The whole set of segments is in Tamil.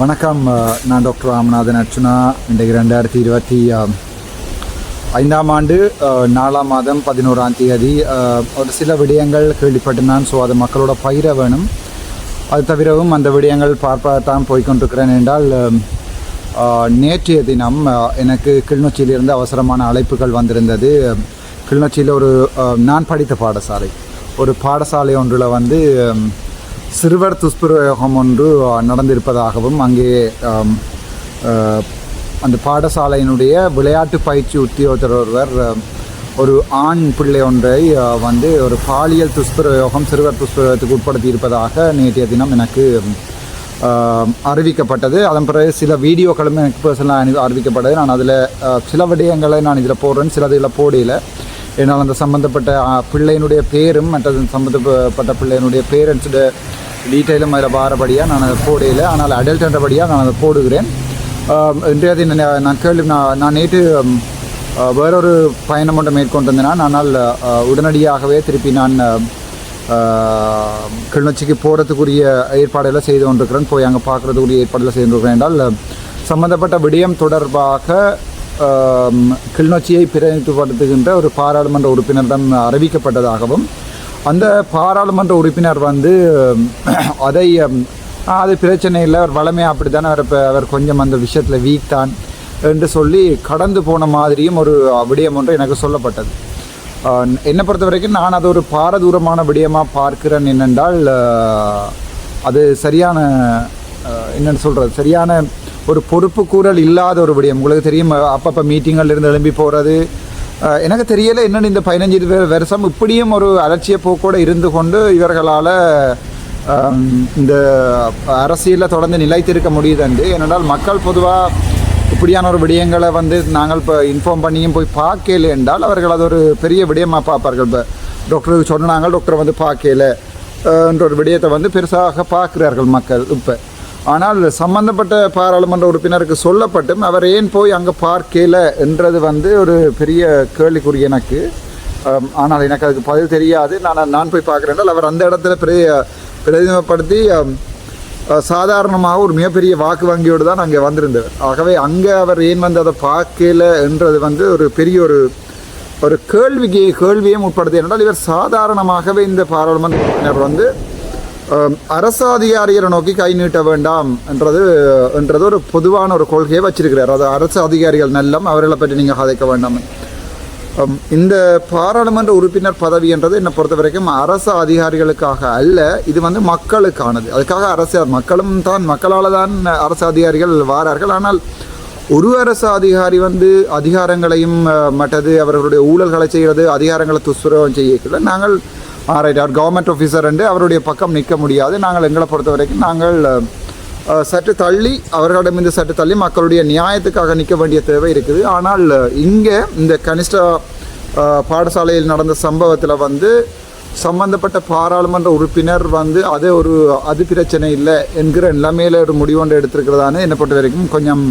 வணக்கம். நான் டாக்டர் ராமநாதன் அர்ச்சுனா இன்றைக்கு ரெண்டாயிரத்தி இருபத்தி ஐந்தாம் ஆண்டு நாலாம் மாதம் பதினோராம் தேதி ஒரு சில விடயங்கள் கேள்விப்பட்டு நான் ஸோ அது மக்களோட பயிர வேணும். அது தவிரவும் அந்த விடயங்கள் பார்ப்பதான் போய்கொண்டிருக்கிறேன் என்றால் நேற்றைய தினம் எனக்கு கிளிநொச்சியிலிருந்து அவசரமான அழைப்புகள் வந்திருந்தது. கிளிநொச்சியில் ஒரு நான் படித்த பாடசாலை. ஒரு பாடசாலை ஒன்றில் வந்து சிறுவர் துஷ்பிரயோகம் ஒன்று நடந்திருப்பதாகவும் அங்கே அந்த பாடசாலையினுடைய விளையாட்டு பயிற்சி உத்தியோகத்தர் ஒருவர் ஒரு ஆண் பிள்ளை ஒன்றை வந்து ஒரு பாலியல் துஷ்பிரயோகம் சிறுவர் துஷ்பிரயோகத்துக்கு உட்படுத்தி இருப்பதாக நேற்றைய தினம் எனக்கு அறிவிக்கப்பட்டது. அதன் பிறகு சில வீடியோக்களும் எனக்கு பர்சனலாக அறிவிக்கப்பட்டது. நான் அதில் சில விடயங்களை நான் இதில் போடுறேன். சில இதில் போடையில் என்னால் அந்த சம்மந்தப்பட்ட பிள்ளையினுடைய பேரும் மற்றது சம்மந்தப்பட்ட பிள்ளையினுடைய பேரண்ட்ஸோட டீட்டெயிலும் அதில் வாரபடியாக நான் அதை போடையில் ஆனால் அடல்ட்டன்றபடியாக நான் அதை போடுகிறேன். அஹ், இன்றைய நான் கேள்வி நான் நான் நேற்று வேறொரு பயணம் ஒன்று மேற்கொண்டிருந்தேன். ஆனால் உடனடியாகவே திருப்பி நான் கிளிநொச்சிக்கு போகிறதுக்குரிய ஏற்பாடுகளை செய்து கொண்டிருக்கிறேன். போய் அங்கே பார்க்குறதுக்குரிய ஏற்பாடுகளை செய்து கொண்டிருக்கிறேன் என்றால் சம்மந்தப்பட்ட விடயம் தொடர்பாக கிளிநொச்சியை பிரதிநிதித்துவப்படுத்துகின்ற ஒரு பாராளுமன்ற உறுப்பினரிடம் அறிவிக்கப்பட்டதாகவும் அந்த பாராளுமன்ற உறுப்பினர் வந்து அதை அது பிரச்சனை இல்லை அவர் வளமையாக அப்படி தானே அவர் இப்போ அவர் கொஞ்சம் அந்த விஷயத்தில் வீக் தான் என்று சொல்லி கடந்து போன மாதிரியும் ஒரு விடயம் ஒன்று எனக்கு சொல்லப்பட்டது. என்னை பொறுத்த வரைக்கும் நான் அது ஒரு பாரதூரமான விடயமாக பார்க்கிறேன் என்னென்றால் அது சரியான என்னென்னு சொல்கிறது சரியான ஒரு பொறுப்பு கூறல் இல்லாத ஒரு விடயம். உங்களுக்கு தெரியும் அப்பப்போ மீட்டிங்கள் இருந்து எழும்பி போகிறது எனக்கு தெரியல என்னென்னு இந்த பதினஞ்சு வருஷம் இப்படியும் ஒரு அலட்சிய போக்கோடு இருந்து கொண்டு இவர்களால் இந்த அரசியலில் தொடர்ந்து நிலைத்திருக்க முடியுதுண்டு ஏனென்றால் மக்கள் பொதுவாக இப்படியான ஒரு விடயங்களை வந்து நாங்கள் இப்போ இன்ஃபார்ம் பண்ணியும் போய் பார்க்கல என்றால் அவர்கள் அது ஒரு பெரிய விடயமாக பார்ப்பார்கள். இப்போ டாக்டருக்கு சொன்னாங்க டாக்டர் வந்து பார்க்கல என்ற ஒரு விடயத்தை வந்து பெருசாக பார்க்குறார்கள் மக்கள். இப்போ ஆனால் சம்பந்தப்பட்ட பாராளுமன்ற உறுப்பினருக்கு சொல்லப்பட்டும் அவர் ஏன் போய் அங்கே பார்க்கல என்றது வந்து ஒரு பெரிய கேள்விக்குறி எனக்கு. ஆனால் எனக்கு அதுக்கு பதில் தெரியாது. நான் நான் போய் பார்க்குறேன் அவர் அந்த இடத்துல பிரதி பிரதிநிதிப்படுத்தி சாதாரணமாக ஒரு மிகப்பெரிய வாக்கு வங்கியோடு தான் அங்கே வந்திருந்தவர். ஆகவே அங்கே அவர் ஏன் வந்து அதை பார்க்கல என்றது வந்து ஒரு பெரிய ஒரு ஒரு கேள்விக்கு கேள்வியை முற்படுத்தி என்றால் இவர் சாதாரணமாகவே இந்த பாராளுமன்ற உறுப்பினர் வந்து அரசு அதிகாரிகளை நோக்கி கை நீட்ட வேண்டாம் என்றது என்றது ஒரு பொதுவான ஒரு கொள்கையை வச்சிருக்கிறார். அது அரசு அதிகாரிகள் நல்லம் அவர்களை பற்றி நீங்கள் கதைக்க வேண்டாம். இந்த பாராளுமன்ற உறுப்பினர் பதவி என்றது என்னை பொறுத்த வரைக்கும் அரசு அதிகாரிகளுக்காக அல்ல இது வந்து மக்களுக்கானது. அதுக்காக அரசு மக்களும் தான் மக்களால் தான் அரசு அதிகாரிகள் வாரார்கள். ஆனால் ஒரு அரசு அதிகாரி வந்து அதிகாரங்களையும் மற்றது அவர்களுடைய ஊழல்களை செய்கிறது அதிகாரங்களை துஷ்பிரயோகம் செய்யல நாங்கள் ஆரைட் அவர் கவர்மெண்ட் ஆஃபீஸர் என்று அவருடைய பக்கம் நிற்க முடியாது. நாங்கள் எங்களை பொறுத்த வரைக்கும் நாங்கள் சற்று தள்ளி அவர்களிடமிருந்து சற்று தள்ளி மக்களுடைய நியாயத்துக்காக நிற்க வேண்டிய தேவை இருக்குது. ஆனால் இங்கே இந்த கனிஷ்ட பாடசாலையில் நடந்த சம்பவத்தில் வந்து சம்பந்தப்பட்ட பாராளுமன்ற உறுப்பினர் வந்து அது ஒரு அது பிரச்சனை இல்லை என்கிற நிலைமையில் ஒரு முடிவொன்று எடுத்திருக்கிறதானே என்னை பொறுத்த வரைக்கும் கொஞ்சம்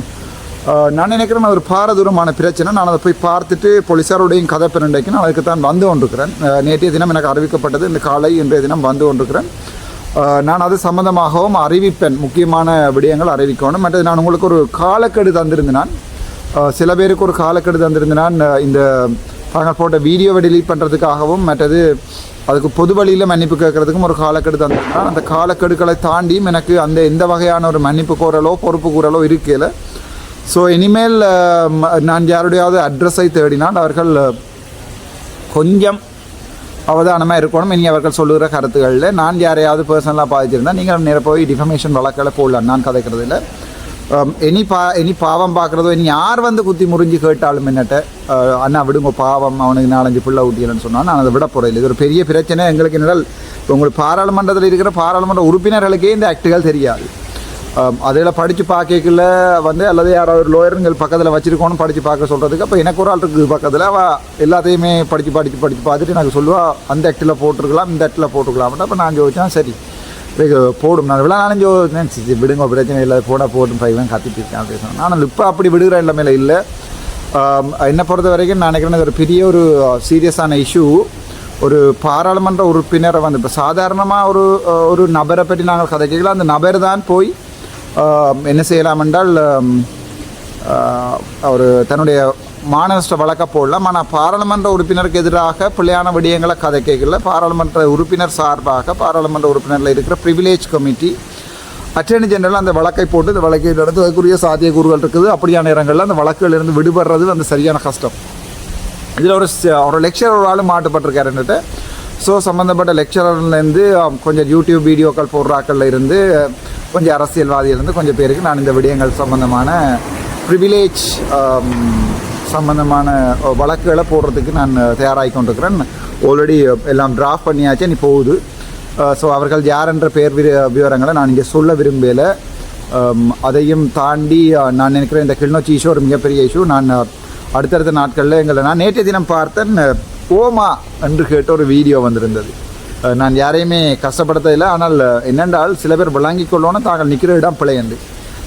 நான் நினைக்கிறேன் அது ஒரு பாரதூரமான பிரச்சனை. நான் அதை போய் பார்த்துட்டு போலீஸாரோடையும் கதை பிறண்டைக்கு நான் அதுக்கு தான் வந்து கொண்டிருக்கிறேன். நேற்றைய தினம் எனக்கு அறிவிக்கப்பட்டது இந்த காலை இன்றைய தினம் வந்து கொண்டிருக்கிறேன். நான் அது சம்பந்தமாகவும் அறிவிப்பேன். முக்கியமான விடயங்கள் அறிவிக்கணும். மற்றது நான் உங்களுக்கு ஒரு காலக்கெடு தந்திருந்தேன் சில பேருக்கு ஒரு காலக்கெடு தந்திருந்தேன் இந்த தாங்கள் போட்ட வீடியோவை delete பண்ணுறதுக்காகவும் மற்றது அதுக்கு பொது வழியில் மன்னிப்பு கேட்கறதுக்கும் ஒரு காலக்கெடு தந்திருந்தேன் அந்த காலக்கெடுகளை தாண்டியும் எனக்கு அந்த எந்த வகையான ஒரு மன்னிப்பு கோரலோ பொறுப்பு கூறலோ இருக்கையில் ஸோ இனிமேல் uh, நான் யாருடையாவது அட்ரஸை தேடினால் அவர்கள் uh, கொஞ்சம் அவதானமாக இருக்கணும். இனி அவர்கள் சொல்லுகிற கருத்துக்களில் நான் யாரையாவது பர்சனலாக பாதிச்சிருந்தா நீங்கள் நேர போய் டிஃபமேஷன் வழக்கில் போடலாம். நான் கதைக்கிறது இல்லை. Um, இனி பா இனி பாவம் பார்க்குறதோ இனி யார் வந்து குத்தி முறிஞ்சு கேட்டாலும் என்னட்ட uh, அண்ணா விடுங்க பாவம் அவனுக்கு நாலஞ்சு பிள்ளை ஊட்டியலன்னு சொன்னால் நான் அதை விட போகிறேன் இது ஒரு பெரிய பிரச்சனை. எங்களுக்கு என்னடால் இப்போ உங்களுக்கு பாராளுமன்றத்தில் இருக்கிற பாராளுமன்ற உறுப்பினர்களுக்கே இந்த ஆக்டுகள் தெரியாது. அதில் படித்து பார்க்கல வந்து அல்லது யாராவது ஒரு லோயருங்கள் பக்கத்தில் வச்சிருக்கோன்னு படித்து பார்க்க சொல்கிறதுக்கு அப்போ எனக்கு ஒரு ஆள் இருக்குது பக்கத்தில். அவள் எல்லாத்தையுமே படித்து படித்து படித்து பார்த்துட்டு எனக்கு சொல்லுவா அந்த ஆக்டில் போட்டிருக்கலாம் இந்த ஆக்டில் போட்டிருக்கலாம் அப்போ நான் யோசிச்சேன் சரி. போடும். நான் விழா நாலஞ்சு நினச்சி விடுங்க பிரச்சனை இல்லை போட போட்டும் பையன் கத்திட்டு இருக்கேன் அப்படின்னு சொன்னேன். ஆனால் இப்போ அப்படி விடுகிற இல்லாமல் இல்லை. என்னை பொறுத்த வரைக்கும் நான் நினைக்கிறேன் இது ஒரு பெரிய ஒரு சீரியஸான இஷ்யூ ஒரு பாராளுமன்ற உறுப்பினரை வந்து இப்போ சாதாரணமாக ஒரு ஒரு நபரை பற்றி நாங்கள் கேட்கல அந்த நபர் தான் போய் என்ன செய்யலாம் என்றால் அவர் தன்னுடைய மானநஷ்ட வழக்க போடலாம். ஆனால் பாராளுமன்ற உறுப்பினருக்கு எதிராக பிள்ளையான விடயங்களை கதைக்கல பாராளுமன்ற உறுப்பினர் சார்பாக பாராளுமன்ற உறுப்பினரில் இருக்கிற ப்ரிவிலேஜ் கமிட்டி அட்டர்னி ஜெனரல் அந்த வழக்கை போட்டு இந்த வழக்கை நடத்துவதற்குரிய சாத்தியக்கூறுகள் இருக்குது. அப்படியான இடங்களில் அந்த வழக்குகளிலிருந்து விடுபடுறது அந்த சரியான கஷ்டம். இதில் ஒரு ஒரு லெக்சரர் ஒரு ஆள் மாட்டுப்பட்டிருக்காருன்னுட்டு ஸோ சம்மந்தப்பட்ட லெக்சரர்லேருந்து கொஞ்சம் யூடியூப் வீடியோக்கள் போடுறாக்கள்ல இருந்து கொஞ்சம் அரசியல்வாதியிலேருந்து கொஞ்சம் பேருக்கு நான் இந்த விடயங்கள் சம்பந்தமான ப்ரிவிலேஜ் um, சம்பந்தமான uh, வழக்குகளை போடுறதுக்கு நான் uh, தயாராகி கொண்டிருக்கிறேன். ஆல்ரெடி uh, எல்லாம் டிராஃப்ட் பண்ணியாச்சு நீ போகுது. ஸோ அவர்கள் யார் என்ற பெயர் விவரங்களை நான் இங்கே சொல்ல விரும்பல. Um, அதையும் தாண்டி நான் நினைக்கிறேன் இந்த கிளிநொச்சி இஷ்யூ ஒரு மிகப்பெரிய இஷ்யூ நான் அடுத்தடுத்த நாட்களில் எங்களை நான் நேற்றைய தினம் பார்த்தேன் ஓமா என்று கேட்ட ஒரு வீடியோ வந்திருந்தது. நான் யாரையுமே கஷ்டப்படுத்ததில்லை ஆனால் என்னென்றால் சில பேர் விளங்கிக் கொள்ளணும் தாங்கள் நிற்கிற இடம் பிழையண்டு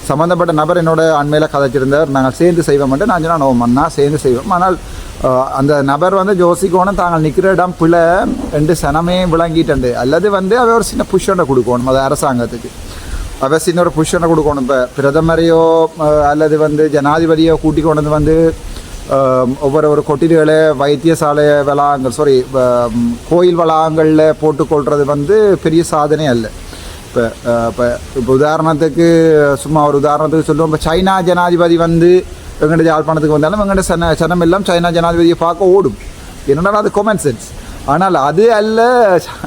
சம்மந்தப்பட்ட நபர் என்னோட அண்மையில் கதைச்சிருந்தார் நாங்கள் சேர்ந்து செய்வோம் நான் சொன்னால் ஓ மண்ணா சேர்ந்து செய்வோம். ஆனால் அந்த நபர் வந்து ஜோசிக்கோணும் தாங்கள் நிற்கிற இடம் பிழை என்று சனமே விளங்கிட்டு அல்லது வந்து அவர் ஒரு சின்ன புஷனை கொடுக்கணும் அது அரசாங்கத்துக்கு. அவர் சின்ன ஒரு புஷனை கொடுக்கணும். இப்போ பிரதமரையோ அல்லது வந்து ஜனாதிபதியோ கூட்டி கொண்டு வந்து வந்து ஒவ்வொரு ஒரு கொட்டில்களை வைத்தியசாலை வளாகங்கள் சாரி கோயில் வளாகங்களில் போட்டுக்கொள்வது வந்து பெரிய சாதனை அல்ல. இப்போ இப்போ இப்போ உதாரணத்துக்கு சும்மா ஒரு உதாரணத்துக்கு சொல்லுவோம். இப்போ சைனா ஜனாதிபதி வந்து எங்கள்கிட்ட யாழ்ப்பாணத்துக்கு வந்தாலும் எங்கள்கிட்ட சன சனம் எல்லாம் சைனா ஜனாதிபதியை பார்க்க ஓடும். என்னடா அது காமன் சென்ஸ் ஆனால் அது அல்ல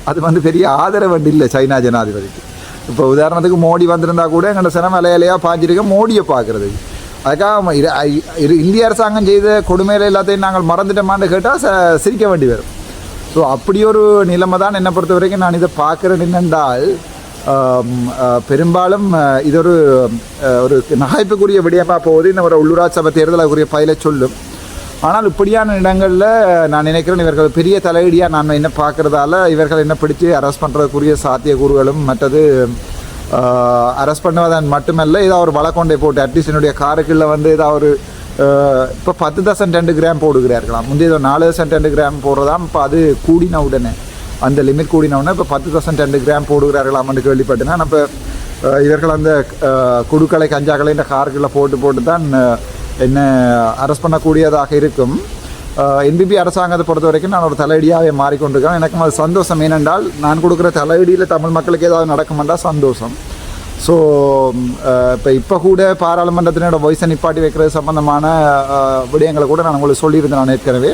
அது வந்து பெரிய ஆதரவு இல்லை சைனா ஜனாதிபதிக்கு. இப்போ உதாரணத்துக்கு மோடி வந்திருந்தா கூட எங்களோட சனம் அலையலையாக பாஞ்சிருக்க மோடியை பார்க்குறதுக்கு அதுக்காக இரு- இந்திய அரசாங்கம் செய்த கொடுமையில எல்லாத்தையும் நாங்கள் மறந்துட்டோமான்னு கேட்டால் ச சிரிக்க வேண்டி வரும். ஸோ அப்படி ஒரு நிலைமை தான் என்னை பொறுத்த வரைக்கும் நான் இதை பார்க்குறேன். என்னென்றால் பெரும்பாலும் இது ஒரு ஒரு நகைப்புக்குரிய விடயமாக போகுது. இந்த ஒரு உள்ளூராட்சி சபை தேர்தல் அதுக்குரிய பயில சொல்லும். ஆனால் இப்படியான இடங்களில் நான் நினைக்கிறேன் இவர்கள் பெரிய தலையீடியாக நான் என்ன பார்க்குறதால இவர்கள் என்ன பிடிச்சி அரெஸ்ட் பண்ணுறதுக்குரிய சாத்தியக்கூறுகளும் மற்றது அரெஸ்ட் பண்ணுவதன் மட்டுமல்ல ஏதாவது ஒரு வழக்கொண்டை போட்டு அட்லீஸ்ட் என்னுடைய காருக்குள்ள வந்து ஏதாவது ஒரு இப்போ பத்து தசம் ரெண்டு கிராம் போடுகிறார்களாம். முந்தைய ஏதோ நாலு தசம் ரெண்டு கிராம் போடுறதாம் இப்போ அது கூடின உடனே. அந்த லிமிட் கூடின உடனே இப்போ பத்து தசம் ரெண்டு கிராம் போடுகிறார்களாம்னு கேள்விப்பட்டேன் அப்போ இவர்கள் அந்த குடுக்கலை குடுக்களை கஞ்சாக்களை இந்த காருக்குள்ளே போட்டு போட்டு தான் என்ன அரெஸ்ட் பண்ணக்கூடியதாக இருக்கும். என்பிபி அரசாங்கத்தை பொறுத்த வரைக்கும் நான் ஒரு தலையடியாகவே மாறிக்கொண்டிருக்கிறேன். எனக்கும் அது சந்தோஷம். ஏனென்றால் நான் கொடுக்குற தலையடியில் தமிழ் மக்களுக்கு ஏதாவது நடக்குமென்றால் சந்தோஷம். ஸோ இப்போ இப்போ கூட பாராளுமன்றத்தினோட வயசை நிப்பாட்டி வைக்கிறது சம்பந்தமான விடயங்களை கூட நான் உங்களுக்கு சொல்லியிருந்தேன் நான் ஏற்கனவே.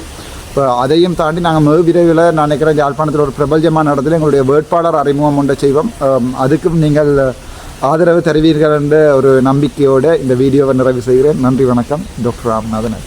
இப்போ அதையும் தாண்டி நாங்கள் மிக விரைவில் நான் நினைக்கிறேன் யாழ்ப்பாணத்தில் ஒரு பிரபல்யமான இடத்துல எங்களுடைய வேட்பாளர் அறிமுகம் ஒன்றை செய்வோம். அதுக்கும் நீங்கள் ஆதரவு தருவீர்கள் என்ற ஒரு நம்பிக்கையோடு இந்த வீடியோவை நிறைவு செய்கிறேன். நன்றி வணக்கம். டாக்டர் ராமநாதன்.